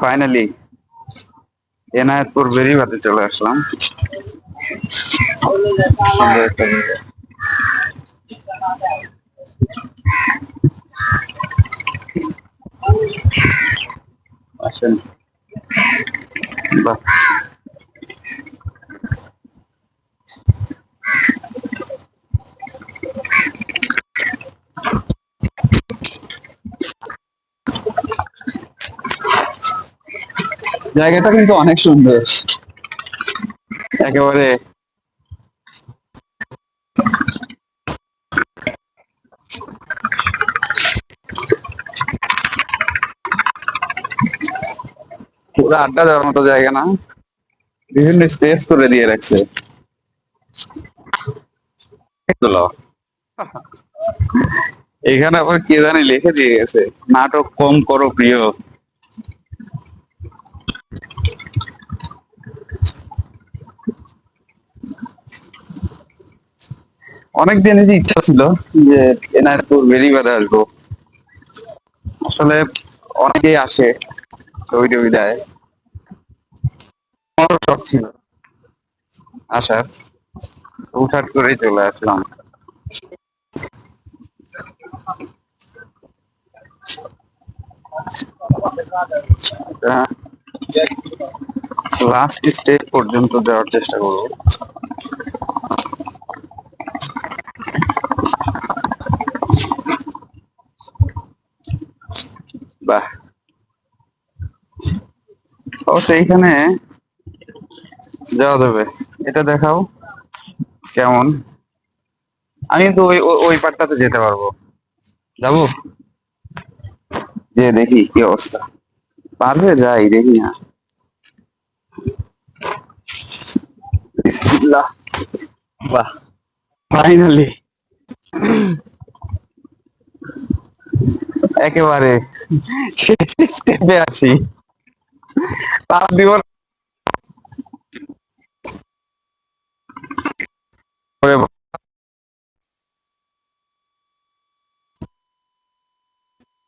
Finally Enayetpur বেরিবাতে চলে আসলাম। আসেন বাহ জায়গাটা কিন্তু অনেক সুন্দর। একেবারে। পুরো আড্ডা দেওয়ার মতো জায়গা না। বিভিন্ন স্পেস করে দিয়ে রাখছে। এখানে আবার কে জানি লিখে দিয়ে গেছে। নাটক কম করো প্রিয়। অনেক দিনেরই ইচ্ছা ছিল যে এনায়তপুর বেরিবাদে আসব। আসলে অনেকেই আসে ছবি টবি দেয়। শখ ছিল আসার। হুটহাট করেই চলে আসলাম। লাস্ট স্টেজ পর্যন্ত যাওয়ার চেষ্টা করব বাহ ও সেইখানে যাওয়া যাবে। এটা দেখাও কেমন। আমি কিন্তু ওই ওই- পাটটাতে যেতে পারব। যাব? যে দেখি কি অবস্থা। পারবে? যাই, দেখি না। বিসমিল্লাহ। বাহ। ফাইনালি একেবারে শেষ স্টেপে আছি। দিবস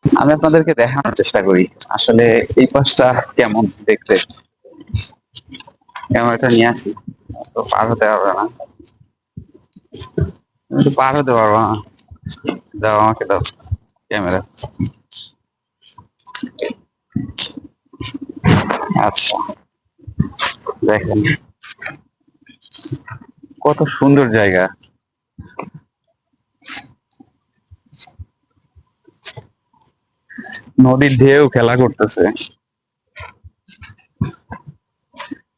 আমি আপনাদেরকে দেখানোর চেষ্টা করি। আসলে এই পাশটা কেমন দেখতে? ক্যামেরাটা নিয়ে আসি। তো পার হতে পারবে না। পার হতে পারব না। দাও, আমাকে দাও। ক্যামেরা। আচ্ছা। দেখেন। কত সুন্দর জায়গা। নদীর ঢেউ খেলা করতেছে।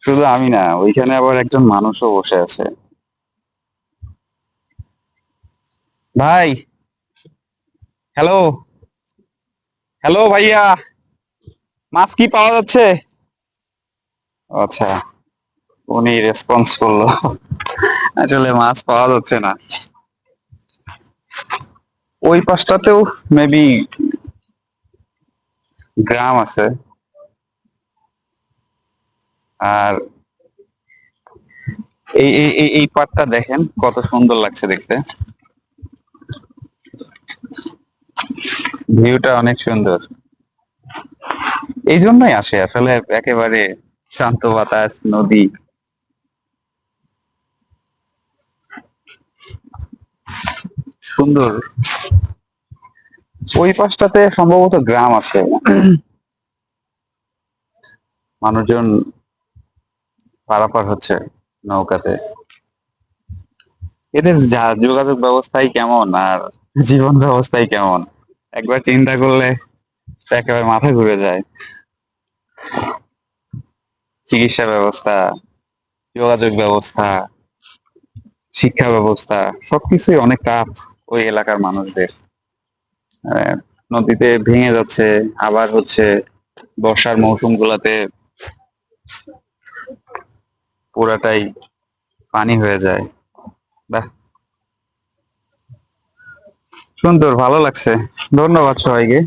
শুধু আমি না, ওইখানে আবার একজন মানুষও বসে আছে। ভাই হ্যালো হ্যালো ভাইয়া, মাছ কি পাওয়া যাচ্ছে? আচ্ছা উনি রেসপন্স করল। আসলে মাছ পাওয়া যাচ্ছে না। ওই পাশটাতেও মেবি গ্রাম আছে। আর এই এই, এই- পাটটা দেখেন, কত সুন্দর লাগছে দেখতে। ভিউটা অনেক সুন্দর। এই জন্যই আসে, আসলে একেবারে শান্ত বাতাস, নদী। সুন্দর। ওই পাশটাতে সম্ভবত গ্রাম আছে। মানুষজন পারাপার হচ্ছে নৌকাতে। এদের যোগাযোগ ব্যবস্থাই কেমন আর জীবন ব্যবস্থাই কেমন? একবার চিন্তা করলে একেবারে মাথা ঘুরে যায়। চিকিৎসা ব্যবস্থা, যোগাযোগ ব্যবস্থা, শিক্ষা ব্যবস্থা, সবকিছুই অনেক টাফ ওই এলাকার মানুষদের। নদীতে ভেঙে যাচ্ছে, আবার হচ্ছে বর্ষার মৌসুম গুলাতে পুরাটাই পানি হয়ে যায়। সুন্দর, ভালো লাগছে। ধন্যবাদ সবাইকে।